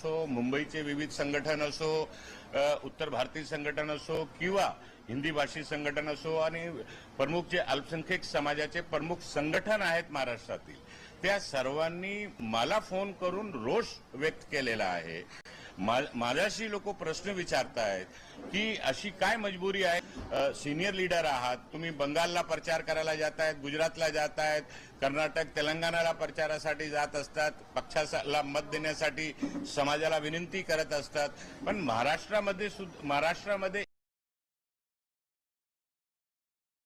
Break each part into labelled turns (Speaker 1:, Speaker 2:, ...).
Speaker 1: असो मुंबईचे विविध संघटन असो उत्तर भारतीय संघटन असो किंवा हिंदी भाषी संघटन असो आणि प्रमुख जे अल्पसंख्याक समाजाचे प्रमुख संघटन आहेत महाराष्ट्रातील त्या सर्वांनी मला फोन करून रोष व्यक्त केलेला आहे. माझ्याशी लोक प्रश्न विचारतायत की अशी काय मजबुरी आहे? सिनियर लीडर आहात तुम्ही बंगालला प्रचार करायला जात आहेत गुजरातला जात आहेत कर्नाटक तेलंगणाला प्रचारासाठी जात असतात पक्षाला मत देण्यासाठी समाजाला विनंती करत असतात. पण महाराष्ट्रामध्ये सुद्धा महाराष्ट्रामध्ये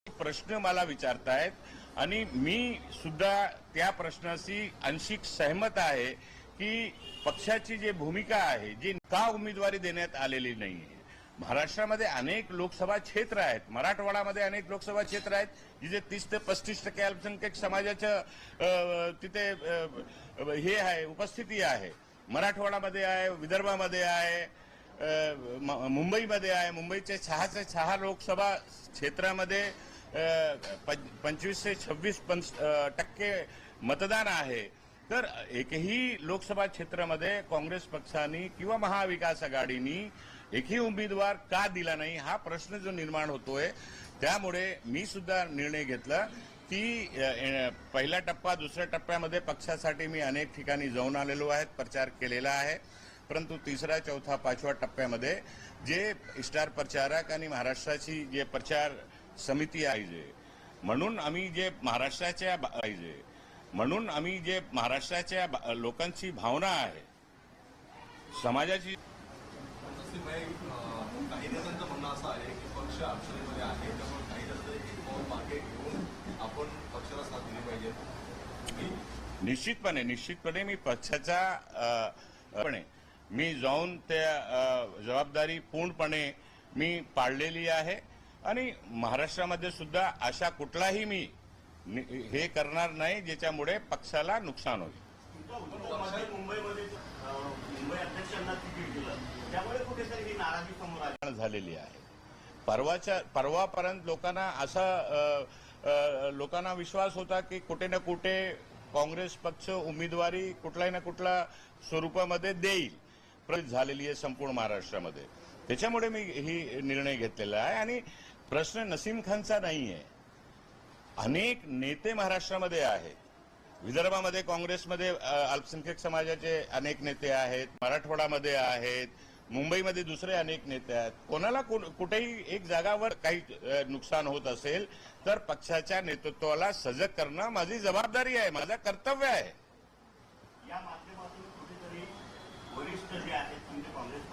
Speaker 1: प्रश्न मला विचारतायत आणि मी सुद्धा त्या प्रश्नाशी अंशिक सहमत आहे की पक्षाची जी भूमिका आहे जी का उमेदवारी देण्यात आलेली नाही आहे. महाराष्ट्रामध्ये अनेक लोकसभा क्षेत्र आहेत. मराठवाडामध्ये अनेक लोकसभा क्षेत्र आहेत जिथे तीस ते पस्तीस टक्के अल्पसंख्याक समाजाचं तिथे हे आहे उपस्थिती आहे. मराठवाडामध्ये आहे विदर्भामध्ये आहे म- मुंबईमध्ये आहे. मुंबईचे सहाचे सहा लोकसभा क्षेत्रामध्ये पंचवीस ते छव्वीस पंच- टक्के मतदान आहे. तर एकही लोकसभा क्षेत्रामध्ये काँग्रेस पक्षाने किंवा महाविकास आघाडीनी एकही उमेदवार का दिला नाही हा प्रश्न जो निर्माण होतोय त्यामुळे मी सुद्धा निर्णय घेतला की पहिला टप्पा दुसऱ्या टप्प्यामध्ये पक्षासाठी मी अनेक ठिकाणी जाऊन आलेलो आहे प्रचार केलेला आहे. परंतु तिसरा चौथा पाचव्या टप्प्यामध्ये जे स्टार प्रचारक आणि महाराष्ट्राची जे प्रचार समिती आहे जे म्हणून आम्ही जे महाराष्ट्राच्या बा- म्हणून आम्ही जे महाराष्ट्राच्या लोकांची भावना आहे समाजाची
Speaker 2: काही नेत्यांचं म्हणणं असं आहे की पक्ष अडचणीमध्ये आहे त्यामुळे काही जण एक पाऊल मागे घेऊन आपण पक्षाला साथ दिली पाहिजे.
Speaker 1: निश्चितपणे निश्चितपणे मी पक्षाचा पणे मी जाऊन त्या जबाबदारी पूर्णपणे मी पाळलेली आहे. आणि महाराष्ट्रामध्ये सुद्धा अशा कुठलाही मी हे करणार नाही ज्याच्यामुळे पक्षाला नुकसान होईल. झालेली आहे परवाच्या परवापर्यंत लोकांना असा लोकांना विश्वास होता की कुठे ना कुठे काँग्रेस पक्ष उमेदवारी कुठल्याही ना कुठल्या स्वरूपामध्ये देईल. झालेली आहे संपूर्ण महाराष्ट्रामध्ये. त्याच्यामुळे मी ही निर्णय घेतलेला आहे. आणि प्रश्न नसीम खानचा नाही आहे अनेक नेते महाराष्ट्रामध्ये आहेत. विदर्भामध्ये काँग्रेसमध्ये अल्पसंख्यक अल्पसंख्याक समाजाचे अनेक नेते आहेत. मराठवाडामध्ये आहेत. मुंबईमध्ये दुसरे अनेक नेते आहेत. कोणाला कुठेही एक जागावर काही नुकसान होत असेल तर पक्षाच्या नेतृत्वाला सजग करणं माझी जबाबदारी आहे माझं कर्तव्य आहे.
Speaker 3: या माध्यमातून कुठेतरी वरिष्ठ जे आहेत तुमचे काँग्रेस